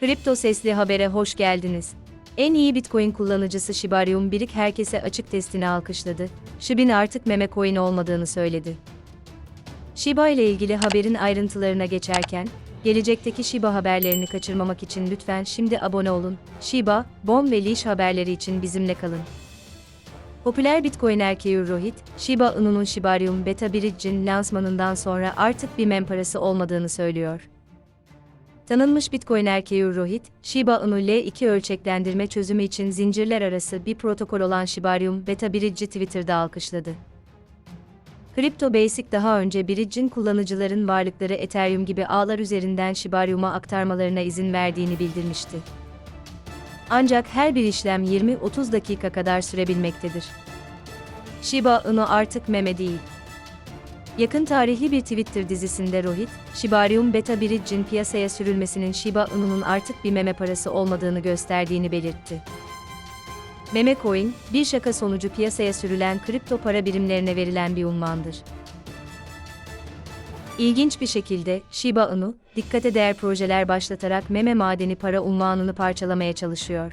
Kripto Sesli Haber'e hoş geldiniz. En iyi Bitcoin kullanıcısı Shibarium Birik herkese açık testini alkışladı. Shib'in artık meme coin olmadığını söyledi. Shiba ile ilgili haberin ayrıntılarına geçerken, gelecekteki Shiba haberlerini kaçırmamak için lütfen şimdi abone olun. Shiba, Bon ve Leash haberleri için bizimle kalın. Popüler Bitcoin erkeği Rohit, Shiba Inu'nun Shibarium Beta Bridge'in lansmanından sonra artık bir mem parası olmadığını söylüyor. Tanınmış Bitcoin erkeği Rohit, Shiba Inu L2 ölçeklendirme çözümü için zincirler arası bir protokol olan Shibarium Beta Bridge'i Twitter'da alkışladı. Crypto Basic daha önce Bridge'in kullanıcıların varlıkları Ethereum gibi ağlar üzerinden Shibarium'a aktarmalarına izin verdiğini bildirmişti. Ancak her bir işlem 20-30 dakika kadar sürebilmektedir. Shiba Inu artık meme değil. Yakın tarihli bir Twitter dizisinde Rohit, Shibarium Beta Bridge'in piyasaya sürülmesinin Shiba Inu'nun artık bir meme parası olmadığını gösterdiğini belirtti. Meme coin, bir şaka sonucu piyasaya sürülen kripto para birimlerine verilen bir unvandır. İlginç bir şekilde, Shiba Inu, dikkate değer projeler başlatarak meme madeni para unvanını parçalamaya çalışıyor.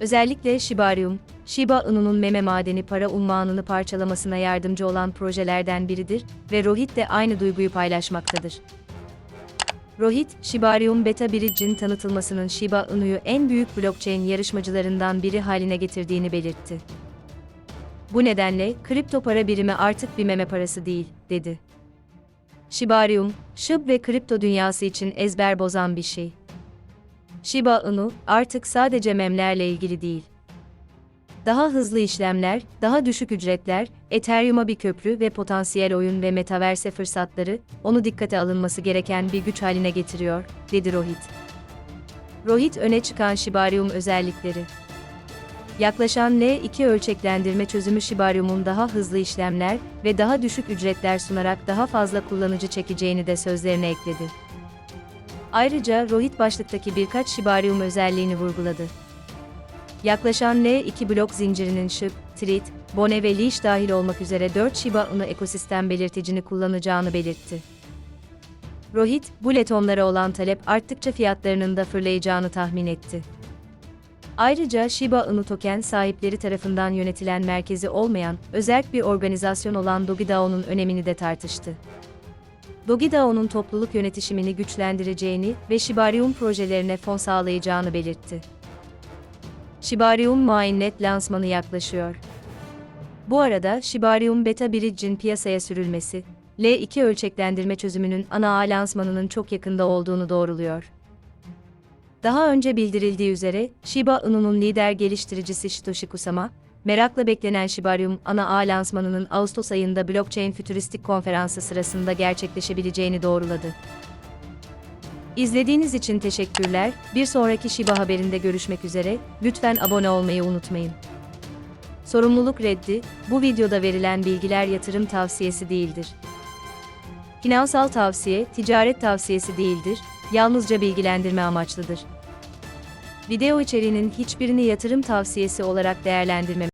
Özellikle Shibarium, Shiba Inu'nun meme madeni para unvanını parçalamasına yardımcı olan projelerden biridir ve Rohit de aynı duyguyu paylaşmaktadır. Rohit, Shibarium Beta Bridge'in tanıtılmasının Shiba Inu'yu en büyük blockchain yarışmacılarından biri haline getirdiğini belirtti. Bu nedenle, kripto para birimi artık bir meme parası değil, dedi. Shibarium, SHIB ve kripto dünyası için ezber bozan bir şey. Shiba Inu, artık sadece memlerle ilgili değil. Daha hızlı işlemler, daha düşük ücretler, Ethereum'a bir köprü ve potansiyel oyun ve metaverse fırsatları, onu dikkate alınması gereken bir güç haline getiriyor, dedi Rohit. Rohit öne çıkan Shibarium özellikleri. Yaklaşan L2 ölçeklendirme çözümü Shibarium'un daha hızlı işlemler ve daha düşük ücretler sunarak daha fazla kullanıcı çekeceğini de sözlerine ekledi. Ayrıca Rohit başlıktaki birkaç Shibarium özelliğini vurguladı. Yaklaşan L2 blok zincirinin SHIB, TRIT, Bone ve Leash dahil olmak üzere 4 Shiba Inu ekosistem belirticini kullanacağını belirtti. Rohit, bu letonlara olan talep arttıkça fiyatlarının da fırlayacağını tahmin etti. Ayrıca Shiba Inu token sahipleri tarafından yönetilen merkezi olmayan, özerk bir organizasyon olan DogiDAO'nun önemini de tartıştı. DogiDAO'nun topluluk yönetişimini güçlendireceğini ve Shibarium projelerine fon sağlayacağını belirtti. Shibarium Mainnet lansmanı yaklaşıyor. Bu arada Shibarium Beta Bridge'in piyasaya sürülmesi, L2 ölçeklendirme çözümünün ana ağ lansmanının çok yakında olduğunu doğruluyor. Daha önce bildirildiği üzere, Shiba Inu'nun lider geliştiricisi Satoshi Kusama, merakla beklenen Shibarium ana ağ lansmanının Ağustos ayında Blockchain Fütüristik Konferansı sırasında gerçekleşebileceğini doğruladı. İzlediğiniz için teşekkürler. Bir sonraki Shiba haberinde görüşmek üzere. Lütfen abone olmayı unutmayın. Sorumluluk reddi, bu videoda verilen bilgiler yatırım tavsiyesi değildir. Finansal tavsiye, ticaret tavsiyesi değildir, yalnızca bilgilendirme amaçlıdır. Video içeriğinin hiçbirini yatırım tavsiyesi olarak değerlendirmem